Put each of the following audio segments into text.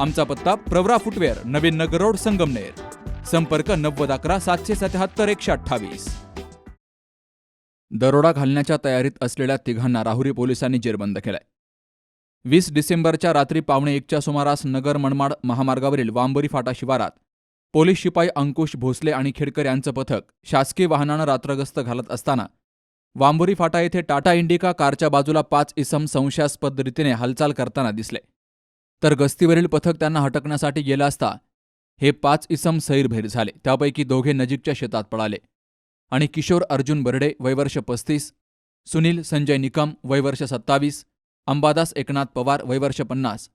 आमचा पत्ता Pravara footwear Navin Nagar road Sangamner. संपर्क नव्वद अकरा सातशे सत्याहत्तर एकशे अठ्ठावीस. दरोडा घालण्याच्या तयारीत असलेल्या तिघांना राहुरी पोलिसांनी जेरबंद केलाय. वीस डिसेंबरच्या रात्री पावणे एकच्या सुमारास नगर मनमाड महामार्गावरील वांबोरी फाटा शिवारात पोलीस शिपाई अंकुश भोसले आणि खेडकर यांचं पथक शासकीय वाहनानं रात्रगस्त घालत असताना वांबोरी फाटा येथे टाटा इंडिका कारच्या बाजूला पाच इसम संशयास्पद रीतीने हालचाल करताना दिसले. तर गस्तीवरील पथक त्यांना हटकण्यासाठी गेलं असता हे पाच इसम सैरभैर झाले. त्यापैकी दोघे नजीकच्या शेतात पळाले. आणि किशोर अर्जुन बर्डे वयवर्ष पस्तीस सुनील संजय निकम वयवर्ष सत्तावीस अंबादास एकनाथ पवार वयवर्ष पन्नास.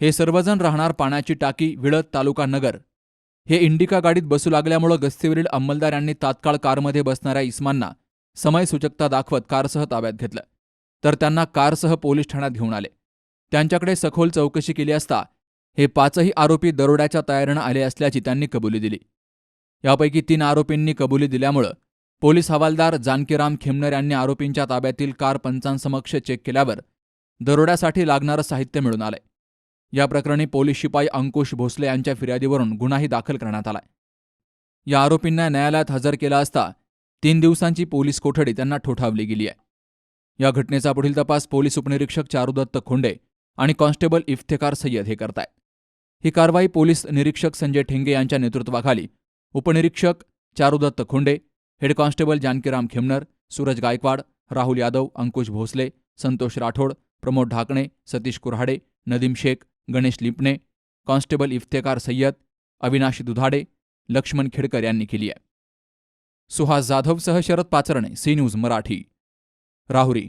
हे सर्वजण राहणार पाण्याची टाकी विळत तालुका नगर. हे इंडिका गाडीत बसू लागल्यामुळं गस्तीवरील अंमलदार यांनी तात्काळ कारमध्ये बसणाऱ्या इस्मांना समयसूचकता दाखवत कारसह ताब्यात घेतलं. तर त्यांना कारसह पोलीस ठाण्यात घेऊन आले. त्यांच्याकडे सखोल चौकशी केली असता हे पाचही आरोपी दरोड्याच्या तयारीनं आले असल्याची त्यांनी कबुली दिली. यापैकी तीन आरोपींनी कबुली दिल्यामुळं पोलीस हवालदार जानकीराम खेमनर यांनी आरोपींच्या ताब्यातील कार पंचांसमक्ष चेक केल्यावर दरोड्यासाठी लागणारं साहित्य मिळून आलंय. या प्रकरणी पोलीस शिपाई अंकुश भोसले यांच्या फिर्यादीवरून गुन्हाही दाखल करण्यात आलाय. या आरोपींना न्यायालयात हजर केला असता तीन दिवसांची पोलीस कोठडी त्यांना ठोठावली गेली आहे या घटनेचा पुढील तपास पोलीस उपनिरीक्षक चारुदत्त खोंडे आणि कॉन्स्टेबल इफ्तेकार सय्यद हे करतायत ही कारवाई पोलीस निरीक्षक संजय ठेंगे यांच्या नेतृत्वाखाली उपनिरीक्षक Charudatta Khonde head constable Jankiram Khemnar Suraj Gaikwad Rahul Yadav Ankush Bhosale Santosh Rathod Pramod Dhakane Satish Kurhade Nadeem Shaikh Ganesh Limpane constable Iftekar Sayyad Avinash Dudhade Laxman Khedkar यांनी केली आहे. सुहास जाधवसह शरद पाचरणे सी न्यूज मराठी. राहुरी